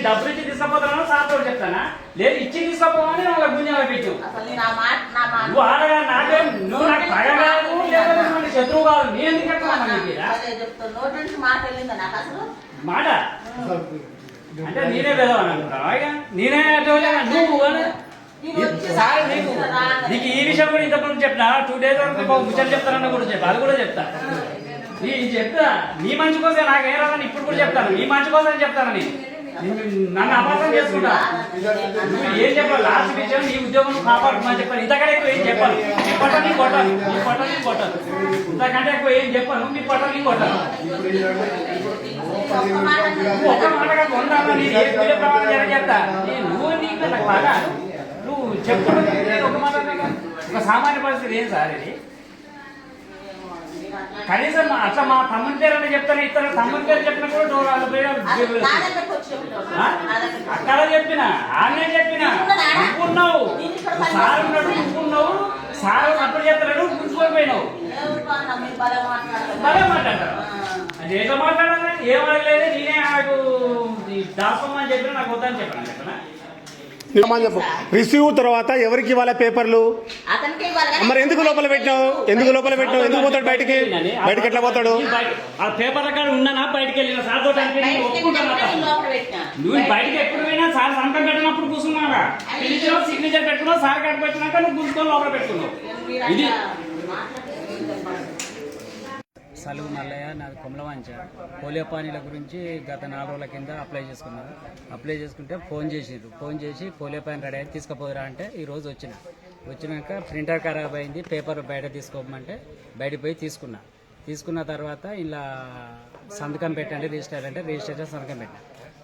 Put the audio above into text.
నేను డబ్బులు ఇచ్చి తీసుకుపోతాను సార్తో చెప్తానా? లేదు ఇచ్చి తీసుకుపోమని వాళ్ళ గుంజాల పెట్టు నువ్వు ఆడగా నాకేం నువ్వు నాకు శత్రువు కాదు నేను ఎందుకు చెప్తాను మాట అంటే నేనే ఇక? నేనే నువ్వు నీకు ఈ విషయం కూడా ఇంతకుముందు చెప్పినా? టూ డేస్ వరకు ముచ్చట చెప్తానన్న కూడా చెప్పా అది కూడా చెప్తా. నీ చెప్తా నీ మంచి కోసం నాకేం రాదని ఇప్పుడు కూడా చెప్తాను. నీ మంచి కోసం చెప్తాను నేను. నన్ను అపార్థం చేసుకుంటా. నువ్వు ఏం చెప్పాలి? లాస్ట్ విషయం నీ ఉద్యోగం కాపాడుకోమని చెప్పాను ఇంతకంటే ఎక్కువ ఏం చెప్పాను నీ పొట్ట నీ కొట్టాను నీ పొట్ట నీ కొట్టాను ఇంతకంటే ఎక్కువ ఏం చెప్పాను నీ పొట్ట నీ కొట్టాను నువ్వు ఒక్క మాటగా కొంటాను నీ ఏ పిల్ల ప్రమాణం జరగేస్తా నువ్వు నీకు నాకు బాగా. నువ్వు చెప్పుకుంటే ఒక మాట ఒక సామాన్య పరిస్థితి ఏం సార్ ఇది? కనీసం అట్లా మా తమ్ముని పేరు అని చెప్తాను ఇతను తమ్ముని పేరు చెప్పినా కూడా డోర్ వాళ్ళ పేరు అక్కడ చెప్పిన ఆమె చెప్పిన నువ్వున్నావు. సార్ ఉన్నాడు నువ్వున్నావు సార్ అప్పుడు చెప్తాడు గుంజుకొని పోయినావు భలే మాట్లాడతారు. అది ఏదో మాట్లాడాలి ఏం అడగలేదు నేనే నాకు దాపమ్మని చెప్పిన నాకు వద్దని చెప్పాను చెప్పనా? చెప్పు రిసీవ్ తర్వాత ఎవరికి ఇవ్వాలి పేపర్లు? మరి ఎందుకు లోపల పెట్టినావు? ఎందుకు లోపల పెట్టినావు? ఎందుకు పోతాడు బయటికి? బయటికి ఎట్లా పోతాడు? ఆ పేపర్ ఉన్నానా? బయటికి వెళ్ళిన? సార్. నువ్వు బయటికి ఎప్పుడు పోయినా సార్ సంతకం పెట్టినప్పుడు కూర్చున్నావా? పిలిచావు సిగ్నేచర్ పెట్టుకున్నావు సార్ కట్ట పెట్టినాక నువ్వు కూర్చొని లోపల పెట్టుకున్నావు. ఇది అట్లా మాట్లాడితే ఏం చెప్పాలి? సలువు మల్లయ్య నాది కొమలవాంచ. పోలియో పానీల గురించి గత నాలుగు రోజుల కింద అప్లై చేసుకున్నాను. అప్లై చేసుకుంటే ఫోన్ చేసిండ్రు ఫోన్ చేసి పోలియో పాన్ రెడీ అయ్యి తీసుకుపోదురా అంటే ఈ రోజు వచ్చిన. వచ్చినాక ప్రింటర్ ఖరాబ్ అయింది పేపర్ బయట తీసుకోమంటే బయటకు పోయి తీసుకున్నా. తీసుకున్న తర్వాత ఇలా సంతకం పెట్టండి రిజిస్టర్ అంటే రిజిస్ట్రేషన్ సంతకం పెట్టాను.